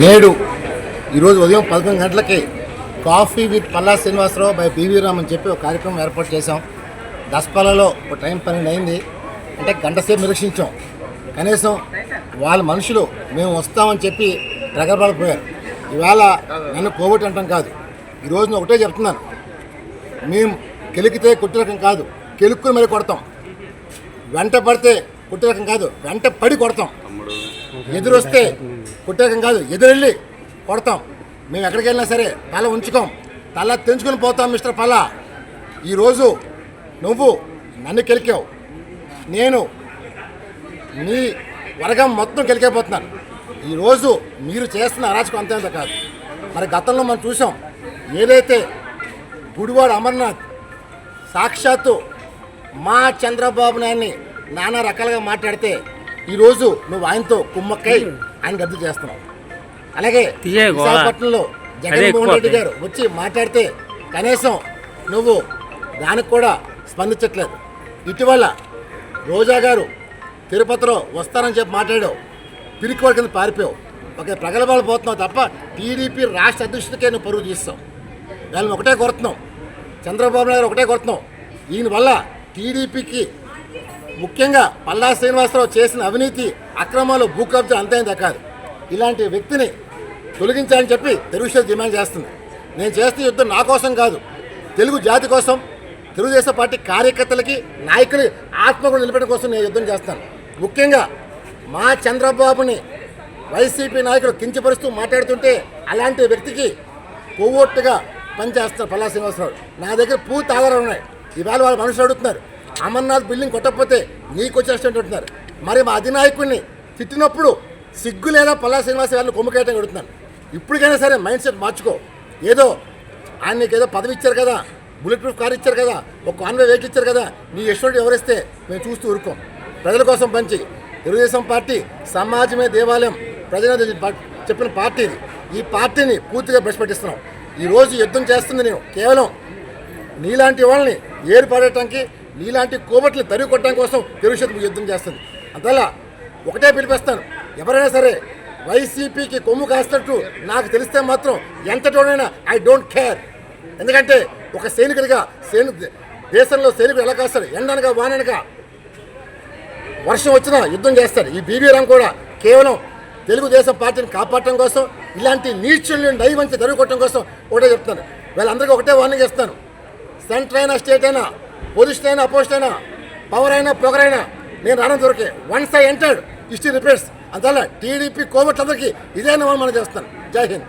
నేడు ఈరోజు ఉదయం పదకొండు గంటలకి coffee with Palla Srinivasarao by PV Ram అని చెప్పి ఒక కార్యక్రమం ఏర్పాటు చేశాం. దసపల్లలో ఒక టైం పన్నెండు అయింది. అంటే గంట సేపు నిరీక్షించాం. కనీసం వాళ్ళ మనుషులు మేము వస్తామని చెప్పి ప్రగల్భాలిపోయారు ఇవాళ నన్ను కోవిడ్ అంటాం కాదు. ఈరోజు ఒకటే చెప్తున్నాను. మేము కెలికితే కుట్టిరకం కాదు. కెలుక్కుని మరి కొడతాం. వెంట పడితే కుట్టిరకం కాదు. వెంట పడి కొడతాం. ఎదురొస్తే కుట్టేకం కాదు. ఎదురెళ్ళి కొడతాం. మేము ఎక్కడికి వెళ్ళినా సరే తల ఉంచుకోం. తల తెంచుకొని పోతాం మిస్టర్ పల్లా. ఈరోజు నువ్వు నన్ను కెలికావు. నేను నీ వర్గం మొత్తం కెలికైపోతున్నాను. ఈరోజు మీరు చేస్తున్న అరాచకం అంతేంత కాదు. మరి గతంలో మనం చూసాం ఏదైతే గుడివాడ అమర్నాథ్ సాక్షాత్తు మా చంద్రబాబు నాయుడిని నానా రకాలుగా మాట్లాడితే ఈరోజు నువ్వు ఆయనతో కుమ్మక్కై ఆయన రద్దు చేస్తున్నావు. అలాగే. విశాఖపట్నంలో జగన్మోహన్ రెడ్డి గారు వచ్చి మాట్లాడితే కనీసం నువ్వు దానికి కూడా స్పందించట్లేదు. ఇటీవల రోజా గారు తిరుపతిలో వస్తారని చెప్పి మాట్లాడావు. పిరికి కింద పారిపోయావు. ఒక ప్రగల్భాలు పోతున్నావు తప్ప టీడీపీ రాష్ట్ర అధ్యక్షుడికే నువ్వు పరువు తీస్తావు. వాళ్ళని ఒకటే కోరుతున్నాం చంద్రబాబు నాయుడు ఒకటే కోరుతున్నాం ఈయన వల్ల టీడీపీకి ముఖ్యంగా పల్లా శ్రీనివాసరావు చేసిన అవినీతి అక్రమాలు భూ కబ్జా అంతైందా కాదు. ఇలాంటి వ్యక్తిని తొలగించాలని చెప్పి తెలుగుదేశం డిమాండ్ చేస్తుంది. నేను చేస్తున్న యుద్ధం నా కోసం కాదు. తెలుగు జాతి కోసం తెలుగుదేశం పార్టీ కార్యకర్తలకి నాయకులు ఆత్మకులు నిలబెట్టడం కోసం నేను యుద్ధం చేస్తాను. ముఖ్యంగా మా చంద్రబాబుని వైసీపీ నాయకులు కించపరుస్తూ మాట్లాడుతుంటే అలాంటి వ్యక్తికి కొవ్వొట్టుగా పనిచేస్తారు పల్లా శ్రీనివాసరావు. నా దగ్గర పూర్తి ఆధారాలు ఉన్నాయి. ఇవాళ వాళ్ళ మనుషులు అడుగుతున్నారు. అమర్నాథ్ బిల్డింగ్ కొట్టకపోతే నీకు వచ్చేసినట్టు అంటున్నారు మరి మా అధినాయకుడిని తిట్టినప్పుడు సిగ్గు లేదా పల్లా శ్రీనివాస గారిని కొమ్ముకేయటం అడుగుతున్నాను ఇప్పటికైనా సరే మైండ్ సెట్ మార్చుకో. ఏదో ఆయన నీకు ఏదో పదవి ఇచ్చారు కదా బుల్లెట్ ప్రూఫ్ కార్ ఇచ్చారు కదా ఒక కాన్వే వెహికల్ ఇచ్చారు కదా నీ యశ్వరుడు ఎవరిస్తే మేము చూస్తూ ఊరుకోం. ప్రజల కోసం పంచి తెలుగుదేశం పార్టీ సమాజమే దేవాలయం. ప్రజల చెప్పిన పార్టీ ఇది. ఈ పార్టీని పూర్తిగా భ్రష్పట్టిస్తున్నాం ఈ రోజు యుద్ధం చేస్తుంది నేను. కేవలం నీలాంటి వాళ్ళని ఏర్పడటానికి నీలాంటి కోమట్లు తరిగి కొట్టడం కోసం తెలుగుదేశం యుద్ధం చేస్తుంది. అందువల్ల ఒకటే పిలిపిస్తాను. ఎవరైనా సరే వైసీపీకి కొమ్ము కాస్తున్నట్టు నాకు తెలిస్తే మాత్రం ఎంతటోనైనా ఐ డోంట్ కేర్ ఎందుకంటే ఒక సైనికుడిగా సైని దేశంలో సైనికుడు ఎలా కాస్తాడు? ఎండనగా వాననగా వర్షం వచ్చినా యుద్ధం చేస్తాడు. ఈ బీబీరామ్ కూడా కేవలం తెలుగుదేశం పార్టీని కాపాడటం కోసం ఇలాంటి నీచుల్ని నైవంచి కొట్టడం కోసం ఒకటే చెప్తాను వీళ్ళందరికీ ఒకటే వార్నింగ్ ఇస్తాను. సెంటర్ అయినా స్టేట్ అయినా పొజిషన్ అయినా అపోజిషన్ అయినా పవర్ అయినా పొగర్ అయినా నేను రావడం దొరికే. Once I entered history repeats అందువల్ల టీడీపీ కోవిడ్ అందరికీ ఇదే మనం చేస్తాను జై హింద్.